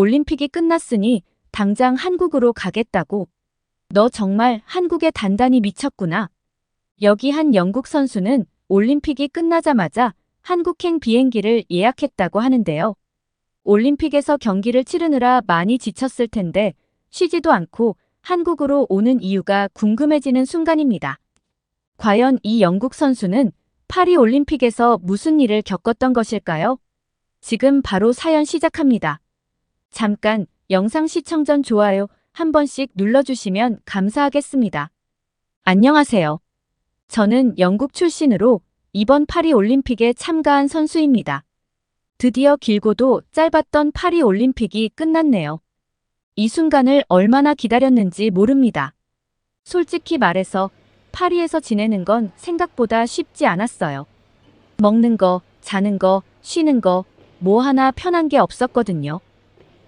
올림픽이 끝났으니 당장 한국으로 가겠다고. 너 정말 한국에 단단히 미쳤구나. 여기 한 영국 선수는 올림픽이 끝나자마자 한국행 비행기를 예약했다고 하는데요. 올림픽에서 경기를 치르느라 많이 지쳤을 텐데 쉬지도 않고 한국으로 오는 이유가 궁금해지는 순간입니다. 과연 이 영국 선수는 파리 올림픽에서 무슨 일을 겪었던 것일까요? 지금 바로 사연 시작합니다. 잠깐 영상 시청 전 좋아요 한 번씩 눌러주시면 감사하겠습니다. 안녕하세요. 저는 영국 출신으로 이번 파리 올림픽에 참가한 선수입니다. 드디어 길고도 짧았던 파리 올림픽이 끝났네요. 이 순간을 얼마나 기다렸는지 모릅니다. 솔직히 말해서 파리에서 지내는 건 생각보다 쉽지 않았어요. 먹는 거, 자는 거, 쉬는 거, 뭐 하나 편한 게 없었거든요.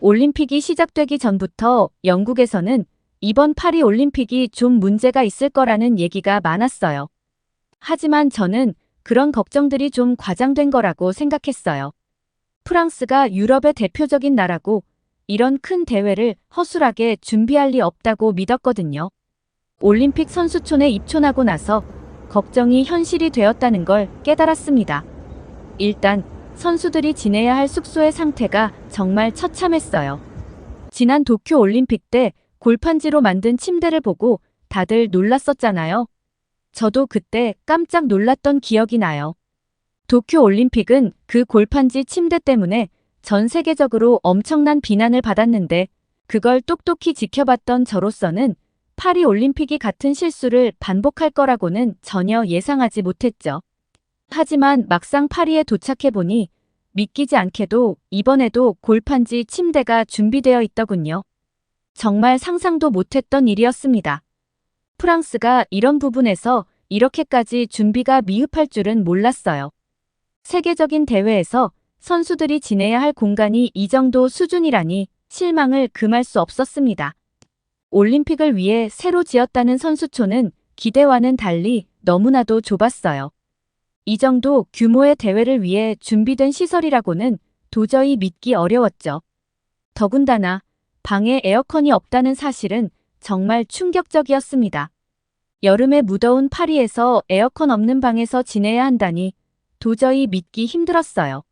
올림픽이 시작되기 전부터 영국에서는 이번 파리 올림픽이 좀 문제가 있을 거라는 얘기가 많았어요. 하지만 저는 그런 걱정들이 좀 과장된 거라고 생각했어요. 프랑스가 유럽의 대표적인 나라고 이런 큰 대회를 허술하게 준비할 리 없다고 믿었거든요. 올림픽 선수촌에 입촌하고 나서 걱정이 현실이 되었다는 걸 깨달았습니다. 일단 선수들이 지내야 할 숙소의 상태가 정말 처참했어요. 지난 도쿄 올림픽 때 골판지로 만든 침대를 보고 다들 놀랐었잖아요. 저도 그때 깜짝 놀랐던 기억이 나요. 도쿄 올림픽은 그 골판지 침대 때문에 전 세계적으로 엄청난 비난을 받았는데 그걸 똑똑히 지켜봤던 저로서는 파리 올림픽이 같은 실수를 반복할 거라고는 전혀 예상하지 못했죠. 하지만 막상 파리에 도착해보니 믿기지 않게도 이번에도 골판지 침대가 준비되어 있더군요. 정말 상상도 못했던 일이었습니다. 프랑스가 이런 부분에서 이렇게까지 준비가 미흡할 줄은 몰랐어요. 세계적인 대회에서 선수들이 지내야 할 공간이 이 정도 수준이라니 실망을 금할 수 없었습니다. 올림픽을 위해 새로 지었다는 선수촌은 기대와는 달리 너무나도 좁았어요. 이 정도 규모의 대회를 위해 준비된 시설이라고는 도저히 믿기 어려웠죠. 더군다나 방에 에어컨이 없다는 사실은 정말 충격적이었습니다. 여름에 무더운 파리에서 에어컨 없는 방에서 지내야 한다니 도저히 믿기 힘들었어요.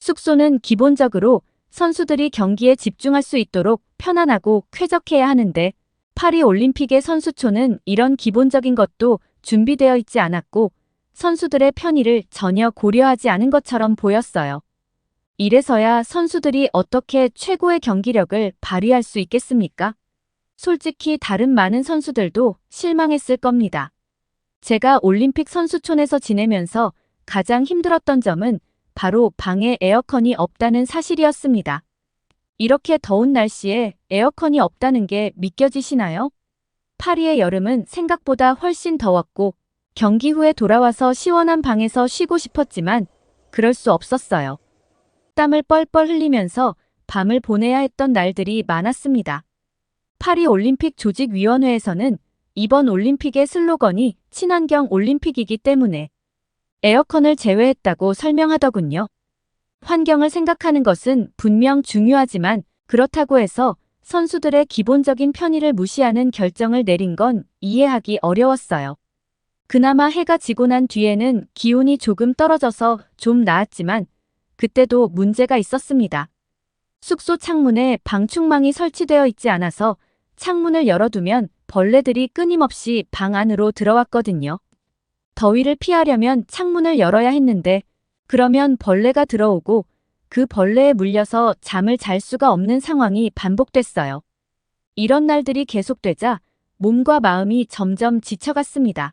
숙소는 기본적으로 선수들이 경기에 집중할 수 있도록 편안하고 쾌적해야 하는데 파리 올림픽의 선수촌은 이런 기본적인 것도 준비되어 있지 않았고 선수들의 편의를 전혀 고려하지 않은 것처럼 보였어요. 이래서야 선수들이 어떻게 최고의 경기력을 발휘할 수 있겠습니까? 솔직히 다른 많은 선수들도 실망했을 겁니다. 제가 올림픽 선수촌에서 지내면서 가장 힘들었던 점은 바로 방에 에어컨이 없다는 사실이었습니다. 이렇게 더운 날씨에 에어컨이 없다는 게 믿겨지시나요? 파리의 여름은 생각보다 훨씬 더웠고 경기 후에 돌아와서 시원한 방에서 쉬고 싶었지만 그럴 수 없었어요. 땀을 뻘뻘 흘리면서 밤을 보내야 했던 날들이 많았습니다. 파리 올림픽 조직위원회에서는 이번 올림픽의 슬로건이 친환경 올림픽이기 때문에 에어컨을 제외했다고 설명하더군요. 환경을 생각하는 것은 분명 중요하지만 그렇다고 해서 선수들의 기본적인 편의를 무시하는 결정을 내린 건 이해하기 어려웠어요. 그나마 해가 지고 난 뒤에는 기온이 조금 떨어져서 좀 나았지만 그때도 문제가 있었습니다. 숙소 창문에 방충망이 설치되어 있지 않아서 창문을 열어두면 벌레들이 끊임없이 방 안으로 들어왔거든요. 더위를 피하려면 창문을 열어야 했는데 그러면 벌레가 들어오고 그 벌레에 물려서 잠을 잘 수가 없는 상황이 반복됐어요. 이런 날들이 계속되자 몸과 마음이 점점 지쳐갔습니다.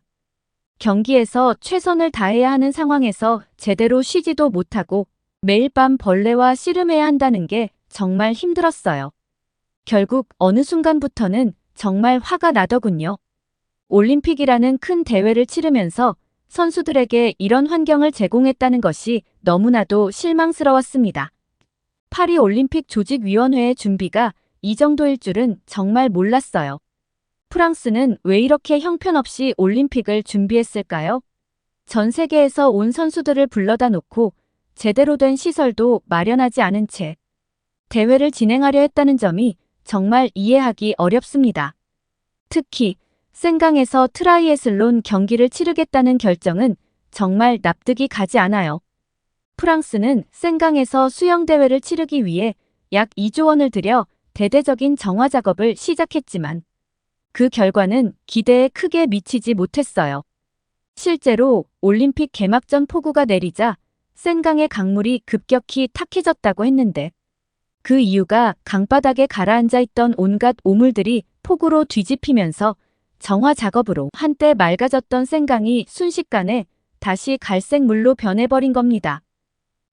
경기에서 최선을 다해야 하는 상황에서 제대로 쉬지도 못하고 매일 밤 벌레와 씨름해야 한다는 게 정말 힘들었어요. 결국 어느 순간부터는 정말 화가 나더군요. 올림픽이라는 큰 대회를 치르면서 선수들에게 이런 환경을 제공했다는 것이 너무나도 실망스러웠습니다. 파리 올림픽 조직위원회의 준비가 이 정도일 줄은 정말 몰랐어요. 프랑스는 왜 이렇게 형편없이 올림픽을 준비했을까요? 전 세계에서 온 선수들을 불러다 놓고 제대로 된 시설도 마련하지 않은 채 대회를 진행하려 했다는 점이 정말 이해하기 어렵습니다. 특히 생강에서 트라이애슬론 경기를 치르겠다는 결정은 정말 납득이 가지 않아요. 프랑스는 생강에서 수영대회를 치르기 위해 약 2조 원을 들여 대대적인 정화 작업을 시작했지만 그 결과는 기대에 크게 미치지 못했어요. 실제로 올림픽 개막 전 폭우가 내리자 센강의 강물이 급격히 탁해졌다고 했는데 그 이유가 강바닥에 가라앉아 있던 온갖 오물들이 폭우로 뒤집히면서 정화 작업으로 한때 맑아졌던 센강이 순식간에 다시 갈색 물로 변해버린 겁니다.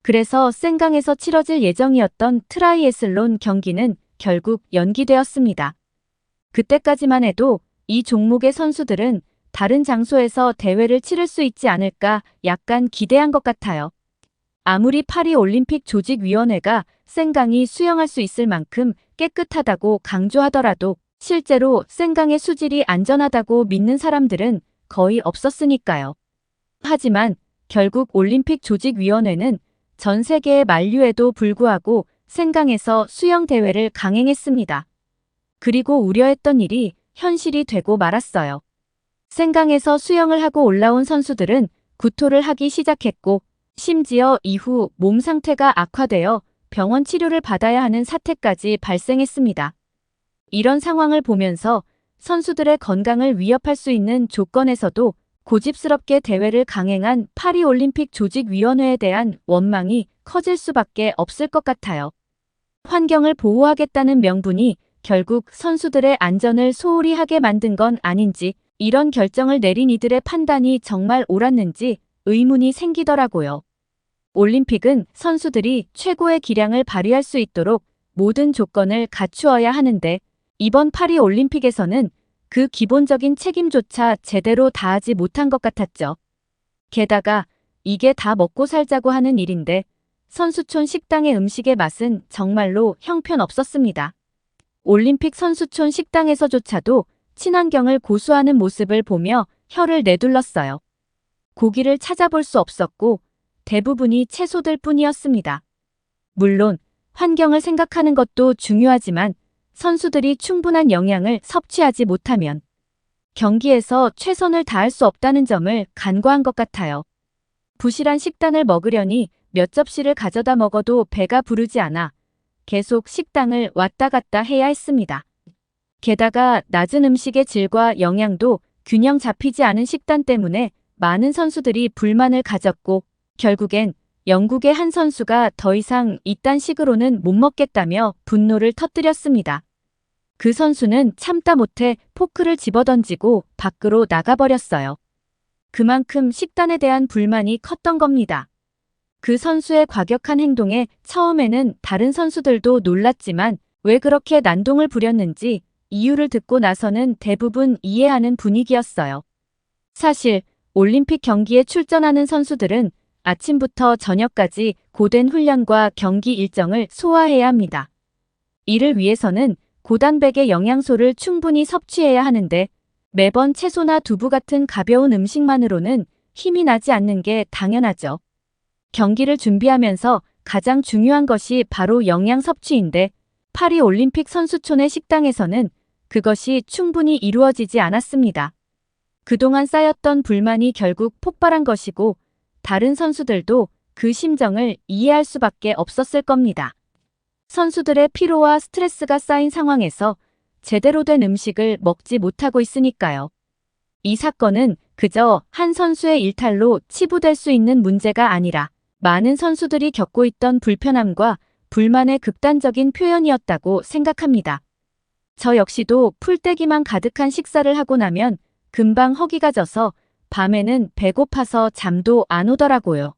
그래서 센강에서 치러질 예정이었던 트라이애슬론 경기는 결국 연기되었습니다. 그때까지만 해도 이 종목의 선수들은 다른 장소에서 대회를 치를 수 있지 않을까 약간 기대한 것 같아요. 아무리 파리 올림픽 조직위원회가 센강이 수영할 수 있을 만큼 깨끗하다고 강조하더라도 실제로 센강의 수질이 안전하다고 믿는 사람들은 거의 없었으니까요. 하지만 결국 올림픽 조직위원회는 전 세계의 만류에도 불구하고 센강에서 수영 대회를 강행했습니다. 그리고 우려했던 일이 현실이 되고 말았어요. 생강에서 수영을 하고 올라온 선수들은 구토를 하기 시작했고 심지어 이후 몸 상태가 악화되어 병원 치료를 받아야 하는 사태까지 발생했습니다. 이런 상황을 보면서 선수들의 건강을 위협할 수 있는 조건에서도 고집스럽게 대회를 강행한 파리올림픽 조직위원회에 대한 원망이 커질 수밖에 없을 것 같아요. 환경을 보호하겠다는 명분이 결국 선수들의 안전을 소홀히 하게 만든 건 아닌지 이런 결정을 내린 이들의 판단이 정말 옳았는지 의문이 생기더라고요. 올림픽은 선수들이 최고의 기량을 발휘할 수 있도록 모든 조건을 갖추어야 하는데 이번 파리 올림픽에서는 그 기본적인 책임조차 제대로 다하지 못한 것 같았죠. 게다가 이게 다 먹고 살자고 하는 일인데 선수촌 식당의 음식의 맛은 정말로 형편없었습니다. 올림픽 선수촌 식당에서조차도 친환경을 고수하는 모습을 보며 혀를 내둘렀어요. 고기를 찾아볼 수 없었고 대부분이 채소들 뿐이었습니다. 물론 환경을 생각하는 것도 중요하지만 선수들이 충분한 영양을 섭취하지 못하면 경기에서 최선을 다할 수 없다는 점을 간과한 것 같아요. 부실한 식단을 먹으려니 몇 접시를 가져다 먹어도 배가 부르지 않아 계속 식당을 왔다 갔다 해야 했습니다. 게다가 낮은 음식의 질과 영양도 균형 잡히지 않은 식단 때문에 많은 선수들이 불만을 가졌고 결국엔 영국의 한 선수가 더 이상 이딴 식으로는 못 먹겠다며 분노를 터뜨렸습니다. 그 선수는 참다 못해 포크를 집어던지고 밖으로 나가버렸어요. 그만큼 식단에 대한 불만이 컸던 겁니다. 그 선수의 과격한 행동에 처음에는 다른 선수들도 놀랐지만 왜 그렇게 난동을 부렸는지 이유를 듣고 나서는 대부분 이해하는 분위기였어요. 사실 올림픽 경기에 출전하는 선수들은 아침부터 저녁까지 고된 훈련과 경기 일정을 소화해야 합니다. 이를 위해서는 고단백의 영양소를 충분히 섭취해야 하는데 매번 채소나 두부 같은 가벼운 음식만으로는 힘이 나지 않는 게 당연하죠. 경기를 준비하면서 가장 중요한 것이 바로 영양 섭취인데 파리 올림픽 선수촌의 식당에서는 그것이 충분히 이루어지지 않았습니다. 그동안 쌓였던 불만이 결국 폭발한 것이고 다른 선수들도 그 심정을 이해할 수밖에 없었을 겁니다. 선수들의 피로와 스트레스가 쌓인 상황에서 제대로 된 음식을 먹지 못하고 있으니까요. 이 사건은 그저 한 선수의 일탈로 치부될 수 있는 문제가 아니라 많은 선수들이 겪고 있던 불편함과 불만의 극단적인 표현이었다고 생각합니다. 저 역시도 풀떼기만 가득한 식사를 하고 나면 금방 허기가 져서 밤에는 배고파서 잠도 안 오더라고요.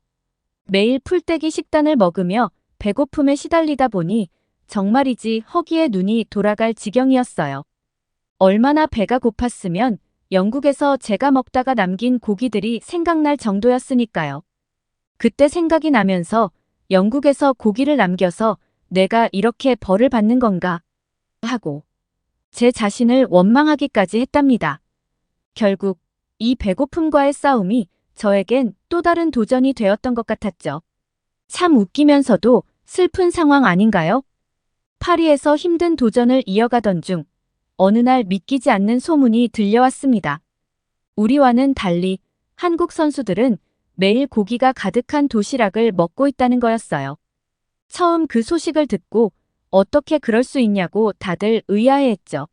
매일 풀떼기 식단을 먹으며 배고픔에 시달리다 보니 정말이지 허기에 눈이 돌아갈 지경이었어요. 얼마나 배가 고팠으면 영국에서 제가 먹다가 남긴 고기들이 생각날 정도였으니까요. 그때 생각이 나면서 영국에서 고기를 남겨서 내가 이렇게 벌을 받는 건가 하고 제 자신을 원망하기까지 했답니다. 결국 이 배고픔과의 싸움이 저에겐 또 다른 도전이 되었던 것 같았죠. 참 웃기면서도 슬픈 상황 아닌가요? 파리에서 힘든 도전을 이어가던 중 어느 날 믿기지 않는 소문이 들려왔습니다. 우리와는 달리 한국 선수들은 매일 고기가 가득한 도시락을 먹고 있다는 거였어요. 처음 그 소식을 듣고 어떻게 그럴 수 있냐고 다들 의아해했죠.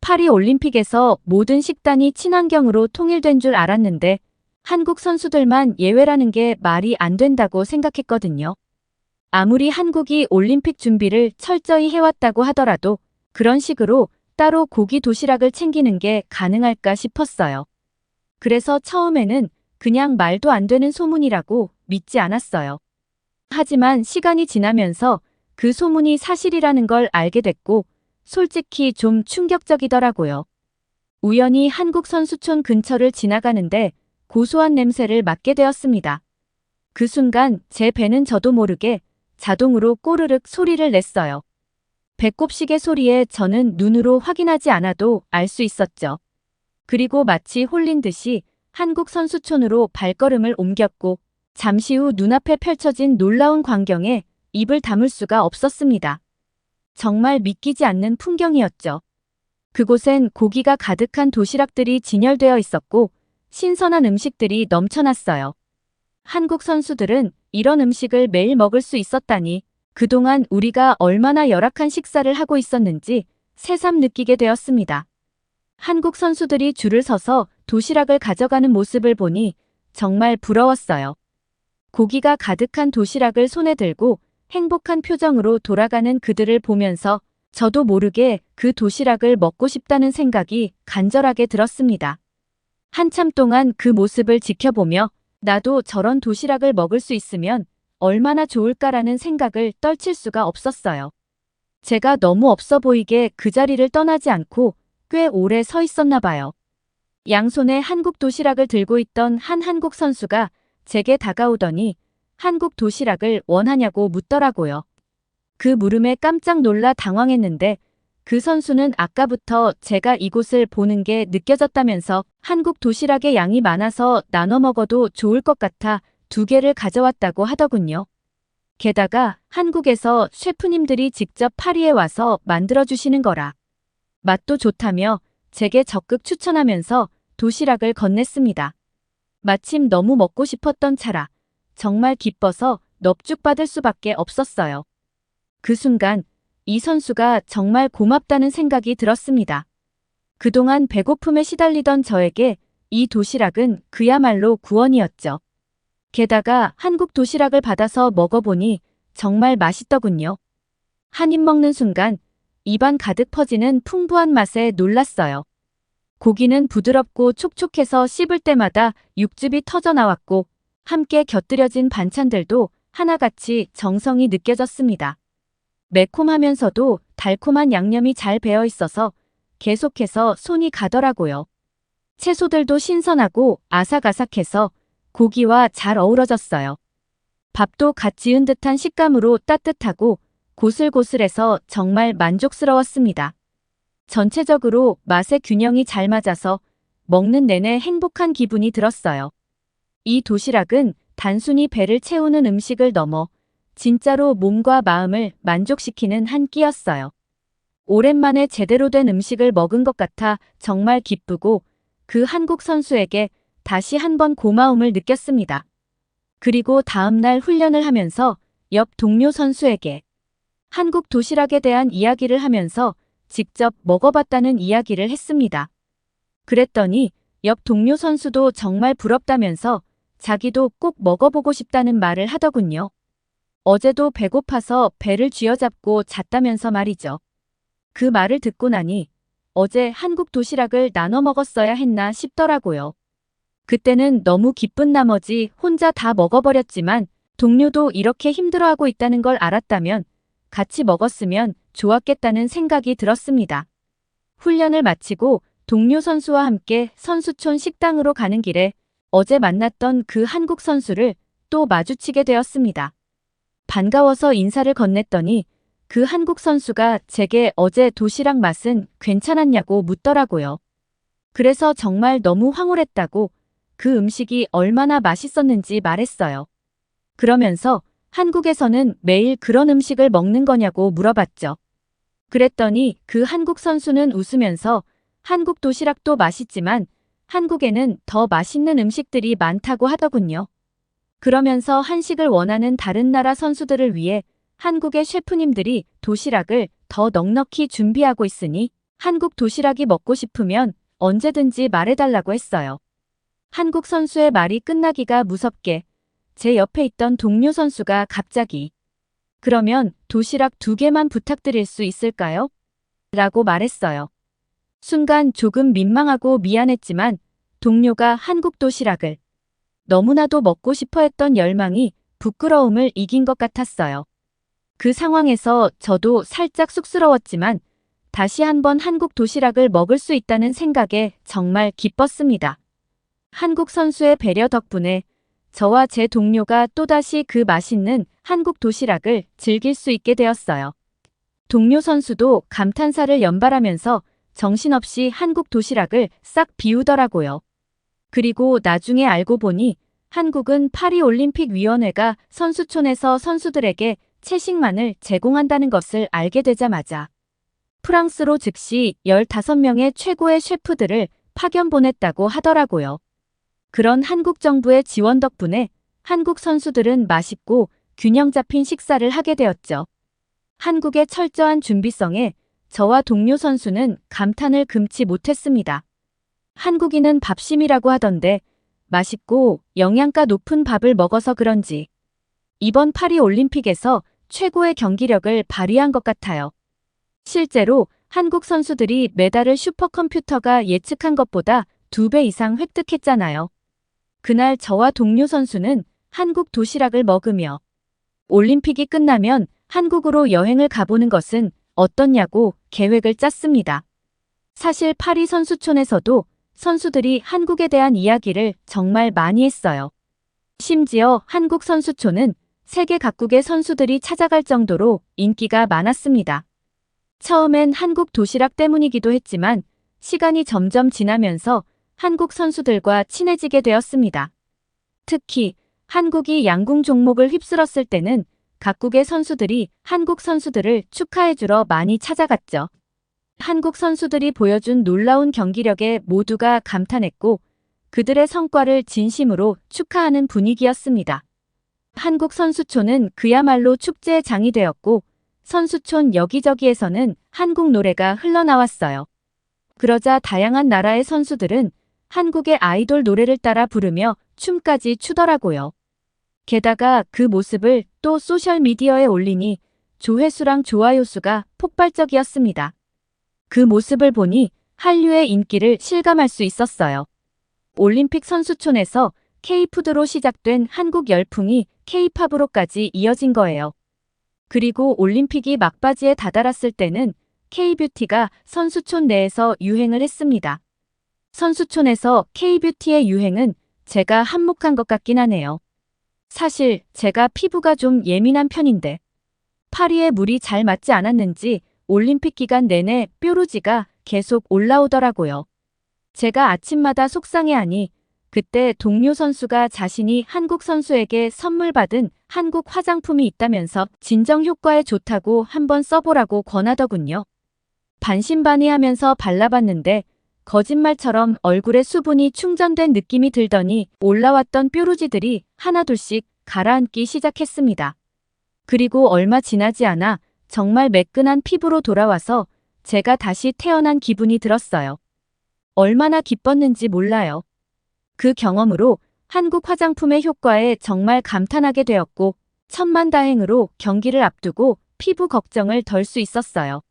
파리 올림픽에서 모든 식단이 친환경으로 통일된 줄 알았는데 한국 선수들만 예외라는 게 말이 안 된다고 생각했거든요. 아무리 한국이 올림픽 준비를 철저히 해왔다고 하더라도 그런 식으로 따로 고기 도시락을 챙기는 게 가능할까 싶었어요. 그래서 처음에는 그냥 말도 안 되는 소문이라고 믿지 않았어요. 하지만 시간이 지나면서 그 소문이 사실이라는 걸 알게 됐고 솔직히 좀 충격적이더라고요. 우연히 한국 선수촌 근처를 지나가는데 고소한 냄새를 맡게 되었습니다. 그 순간 제 배는 저도 모르게 자동으로 꼬르륵 소리를 냈어요. 배꼽시계 소리에 저는 눈으로 확인하지 않아도 알 수 있었죠. 그리고 마치 홀린 듯이 한국 선수촌으로 발걸음을 옮겼고 잠시 후 눈앞에 펼쳐진 놀라운 광경에 입을 다물 수가 없었습니다. 정말 믿기지 않는 풍경이었죠. 그곳엔 고기가 가득한 도시락들이 진열되어 있었고 신선한 음식들이 넘쳐났어요. 한국 선수들은 이런 음식을 매일 먹을 수 있었다니 그동안 우리가 얼마나 열악한 식사를 하고 있었는지 새삼 느끼게 되었습니다. 한국 선수들이 줄을 서서 도시락을 가져가는 모습을 보니 정말 부러웠어요. 고기가 가득한 도시락을 손에 들고 행복한 표정으로 돌아가는 그들을 보면서 저도 모르게 그 도시락을 먹고 싶다는 생각이 간절하게 들었습니다. 한참 동안 그 모습을 지켜보며 나도 저런 도시락을 먹을 수 있으면 얼마나 좋을까라는 생각을 떨칠 수가 없었어요. 제가 너무 없어 보이게 그 자리를 떠나지 않고 꽤 오래 서 있었나 봐요. 양손에 한국 도시락을 들고 있던 한 한국 선수가 제게 다가오더니 한국 도시락을 원하냐고 묻더라고요. 그 물음에 깜짝 놀라 당황했는데 그 선수는 아까부터 제가 이곳을 보는 게 느껴졌다면서 한국 도시락의 양이 많아서 나눠 먹어도 좋을 것 같아 두 개를 가져왔다고 하더군요. 게다가 한국에서 셰프님들이 직접 파리에 와서 만들어주시는 거라. 맛도 좋다며 제게 적극 추천하면서 도시락을 건넸습니다. 마침 너무 먹고 싶었던 차라 정말 기뻐서 넙죽받을 수밖에 없었어요. 그 순간 이 선수가 정말 고맙다는 생각이 들었습니다. 그동안 배고픔에 시달리던 저에게 이 도시락은 그야말로 구원이었죠. 게다가 한국 도시락을 받아서 먹어보니 정말 맛있더군요. 한 입 먹는 순간 입안 가득 퍼지는 풍부한 맛에 놀랐어요. 고기는 부드럽고 촉촉해서 씹을 때마다 육즙이 터져 나왔고 함께 곁들여진 반찬들도 하나같이 정성이 느껴졌습니다. 매콤하면서도 달콤한 양념이 잘 배어 있어서 계속해서 손이 가더라고요. 채소들도 신선하고 아삭아삭해서 고기와 잘 어우러졌어요. 밥도 갓 지은 듯한 식감으로 따뜻하고 고슬고슬해서 정말 만족스러웠습니다. 전체적으로 맛의 균형이 잘 맞아서 먹는 내내 행복한 기분이 들었어요. 이 도시락은 단순히 배를 채우는 음식을 넘어 진짜로 몸과 마음을 만족시키는 한 끼였어요. 오랜만에 제대로 된 음식을 먹은 것 같아 정말 기쁘고 그 한국 선수에게 다시 한번 고마움을 느꼈습니다. 그리고 다음날 훈련을 하면서 옆 동료 선수에게 한국 도시락에 대한 이야기를 하면서 직접 먹어봤다는 이야기를 했습니다. 그랬더니 옆 동료 선수도 정말 부럽다면서 자기도 꼭 먹어보고 싶다는 말을 하더군요. 어제도 배고파서 배를 쥐어잡고 잤다면서 말이죠. 그 말을 듣고 나니 어제 한국 도시락을 나눠 먹었어야 했나 싶더라고요. 그때는 너무 기쁜 나머지 혼자 다 먹어버렸지만 동료도 이렇게 힘들어하고 있다는 걸 알았다면 같이 먹었으면 좋았겠다는 생각이 들었습니다. 훈련을 마치고 동료 선수와 함께 선수촌 식당으로 가는 길에 어제 만났던 그 한국 선수를 또 마주치게 되었습니다. 반가워서 인사를 건넸더니 그 한국 선수가 제게 어제 도시락 맛은 괜찮았냐고 묻더라고요. 그래서 정말 너무 황홀했다고 그 음식이 얼마나 맛있었는지 말했어요. 그러면서 한국에서는 매일 그런 음식을 먹는 거냐고 물어봤죠. 그랬더니 그 한국 선수는 웃으면서 한국 도시락도 맛있지만 한국에는 더 맛있는 음식들이 많다고 하더군요. 그러면서 한식을 원하는 다른 나라 선수들을 위해 한국의 셰프님들이 도시락을 더 넉넉히 준비하고 있으니 한국 도시락이 먹고 싶으면 언제든지 말해달라고 했어요. 한국 선수의 말이 끝나기가 무섭게 제 옆에 있던 동료 선수가 갑자기 그러면 도시락 두 개만 부탁드릴 수 있을까요? 라고 말했어요. 순간 조금 민망하고 미안했지만 동료가 한국 도시락을 너무나도 먹고 싶어 했던 열망이 부끄러움을 이긴 것 같았어요. 그 상황에서 저도 살짝 쑥스러웠지만 다시 한번 한국 도시락을 먹을 수 있다는 생각에 정말 기뻤습니다. 한국 선수의 배려 덕분에 저와 제 동료가 또다시 그 맛있는 한국 도시락을 즐길 수 있게 되었어요. 동료 선수도 감탄사를 연발하면서 정신없이 한국 도시락을 싹 비우더라고요. 그리고 나중에 알고 보니 한국은 파리올림픽위원회가 선수촌에서 선수들에게 채식만을 제공한다는 것을 알게 되자마자 프랑스로 즉시 15명의 최고의 셰프들을 파견 보냈다고 하더라고요. 그런 한국 정부의 지원 덕분에 한국 선수들은 맛있고 균형 잡힌 식사를 하게 되었죠. 한국의 철저한 준비성에 저와 동료 선수는 감탄을 금치 못했습니다. 한국인은 밥심이라고 하던데 맛있고 영양가 높은 밥을 먹어서 그런지 이번 파리 올림픽에서 최고의 경기력을 발휘한 것 같아요. 실제로 한국 선수들이 메달을 슈퍼컴퓨터가 예측한 것보다 두 배 이상 획득했잖아요. 그날 저와 동료 선수는 한국 도시락을 먹으며 올림픽이 끝나면 한국으로 여행을 가보는 것은 어떻냐고 계획을 짰습니다. 사실 파리 선수촌에서도 선수들이 한국에 대한 이야기를 정말 많이 했어요. 심지어 한국 선수촌은 세계 각국의 선수들이 찾아갈 정도로 인기가 많았습니다. 처음엔 한국 도시락 때문이기도 했지만 시간이 점점 지나면서 한국 선수들과 친해지게 되었습니다. 특히 한국이 양궁 종목을 휩쓸었을 때는 각국의 선수들이 한국 선수들을 축하해주러 많이 찾아갔죠. 한국 선수들이 보여준 놀라운 경기력에 모두가 감탄했고 그들의 성과를 진심으로 축하하는 분위기였습니다. 한국 선수촌은 그야말로 축제의 장이 되었고 선수촌 여기저기에서는 한국 노래가 흘러나왔어요. 그러자 다양한 나라의 선수들은 한국의 아이돌 노래를 따라 부르며 춤까지 추더라고요. 게다가 그 모습을 또 소셜미디어에 올리니 조회수랑 좋아요 수가 폭발적이었습니다. 그 모습을 보니 한류의 인기를 실감할 수 있었어요. 올림픽 선수촌에서 K푸드로 시작된 한국 열풍이 K팝으로까지 이어진 거예요. 그리고 올림픽이 막바지에 다다랐을 때는 K뷰티가 선수촌 내에서 유행을 했습니다. 선수촌에서 K뷰티의 유행은 제가 한몫한 것 같긴 하네요. 사실 제가 피부가 좀 예민한 편인데 파리에 물이 잘 맞지 않았는지 올림픽 기간 내내 뾰루지가 계속 올라오더라고요. 제가 아침마다 속상해하니 그때 동료 선수가 자신이 한국 선수에게 선물 받은 한국 화장품이 있다면서 진정 효과에 좋다고 한번 써보라고 권하더군요. 반신반의하면서 발라봤는데 거짓말처럼 얼굴에 수분이 충전된 느낌이 들더니 올라왔던 뾰루지들이 하나둘씩 가라앉기 시작했습니다. 그리고 얼마 지나지 않아 정말 매끈한 피부로 돌아와서 제가 다시 태어난 기분이 들었어요. 얼마나 기뻤는지 몰라요. 그 경험으로 한국 화장품의 효과에 정말 감탄하게 되었고 천만 다행으로 경기를 앞두고 피부 걱정을 덜 수 있었어요.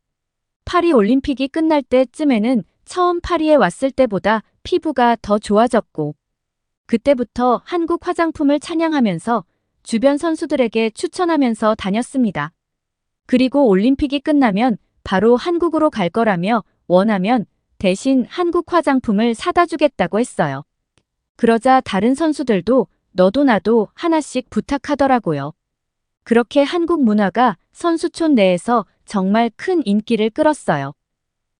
파리 올림픽이 끝날 때쯤에는 처음 파리에 왔을 때보다 피부가 더 좋아졌고 그때부터 한국 화장품을 찬양하면서 주변 선수들에게 추천하면서 다녔습니다. 그리고 올림픽이 끝나면 바로 한국으로 갈 거라며 원하면 대신 한국 화장품을 사다 주겠다고 했어요. 그러자 다른 선수들도 너도 나도 하나씩 부탁하더라고요. 그렇게 한국 문화가 선수촌 내에서 정말 큰 인기를 끌었어요.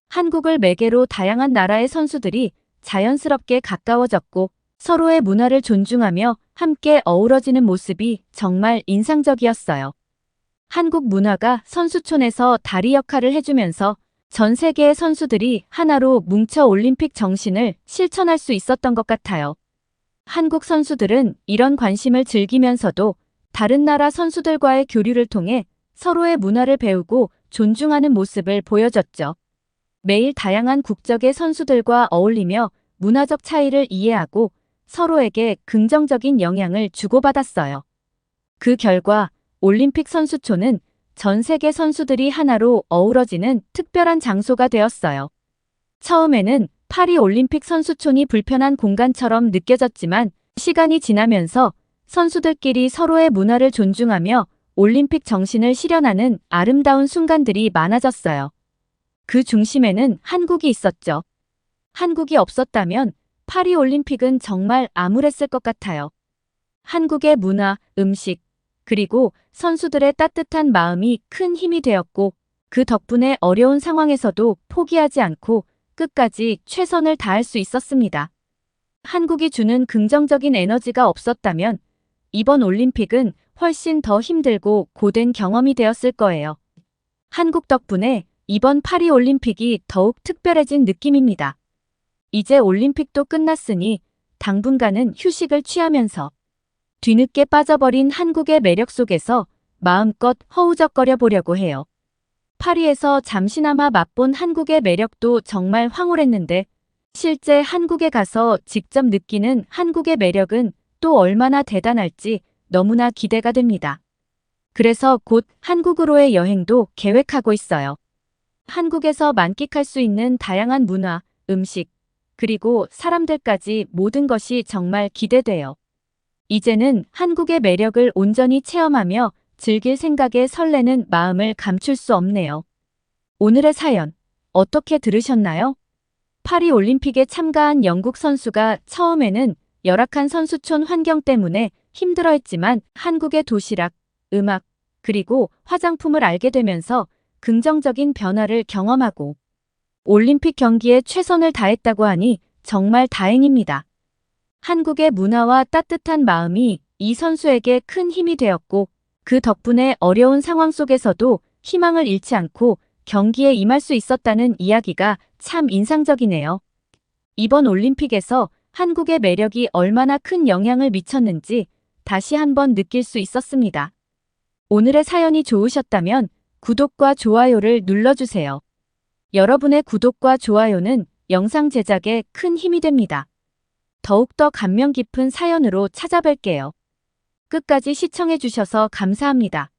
한국을 매개로 다양한 나라의 선수들이 자연스럽게 가까워졌고 서로의 문화를 존중하며 함께 어우러지는 모습이 정말 인상적이었어요. 한국 문화가 선수촌에서 다리 역할을 해주면서 전 세계의 선수들이 하나로 뭉쳐 올림픽 정신을 실천할 수 있었던 것 같아요. 한국 선수들은 이런 관심을 즐기면서도 다른 나라 선수들과의 교류를 통해 서로의 문화를 배우고 존중하는 모습을 보여줬죠. 매일 다양한 국적의 선수들과 어울리며 문화적 차이를 이해하고 서로에게 긍정적인 영향을 주고받았어요. 그 결과 올림픽 선수촌은 전 세계 선수들이 하나로 어우러지는 특별한 장소가 되었어요. 처음에는 파리 올림픽 선수촌이 불편한 공간처럼 느껴졌지만 시간이 지나면서 선수들끼리 서로의 문화를 존중하며 올림픽 정신을 실현하는 아름다운 순간들이 많아졌어요. 그 중심에는 한국이 있었죠. 한국이 없었다면 파리 올림픽은 정말 암울했을 것 같아요. 한국의 문화, 음식, 그리고 선수들의 따뜻한 마음이 큰 힘이 되었고 그 덕분에 어려운 상황에서도 포기하지 않고 끝까지 최선을 다할 수 있었습니다. 한국이 주는 긍정적인 에너지가 없었다면 이번 올림픽은 훨씬 더 힘들고 고된 경험이 되었을 거예요. 한국 덕분에 이번 파리 올림픽이 더욱 특별해진 느낌입니다. 이제 올림픽도 끝났으니 당분간은 휴식을 취하면서 뒤늦게 빠져버린 한국의 매력 속에서 마음껏 허우적거려 보려고 해요. 파리에서 잠시나마 맛본 한국의 매력도 정말 황홀했는데 실제 한국에 가서 직접 느끼는 한국의 매력은 또 얼마나 대단할지 너무나 기대가 됩니다. 그래서 곧 한국으로의 여행도 계획하고 있어요. 한국에서 만끽할 수 있는 다양한 문화, 음식, 그리고 사람들까지 모든 것이 정말 기대돼요. 이제는 한국의 매력을 온전히 체험하며 즐길 생각에 설레는 마음을 감출 수 없네요. 오늘의 사연, 어떻게 들으셨나요? 파리 올림픽에 참가한 영국 선수가 처음에는 열악한 선수촌 환경 때문에 힘들어했지만 한국의 도시락, 음악, 그리고 화장품을 알게 되면서 긍정적인 변화를 경험하고 올림픽 경기에 최선을 다했다고 하니 정말 다행입니다. 한국의 문화와 따뜻한 마음이 이 선수에게 큰 힘이 되었고 그 덕분에 어려운 상황 속에서도 희망을 잃지 않고 경기에 임할 수 있었다는 이야기가 참 인상적이네요. 이번 올림픽에서 한국의 매력이 얼마나 큰 영향을 미쳤는지 다시 한번 느낄 수 있었습니다. 오늘의 사연이 좋으셨다면 구독과 좋아요를 눌러주세요. 여러분의 구독과 좋아요는 영상 제작에 큰 힘이 됩니다. 더욱더 감명 깊은 사연으로 찾아뵐게요. 끝까지 시청해주셔서 감사합니다.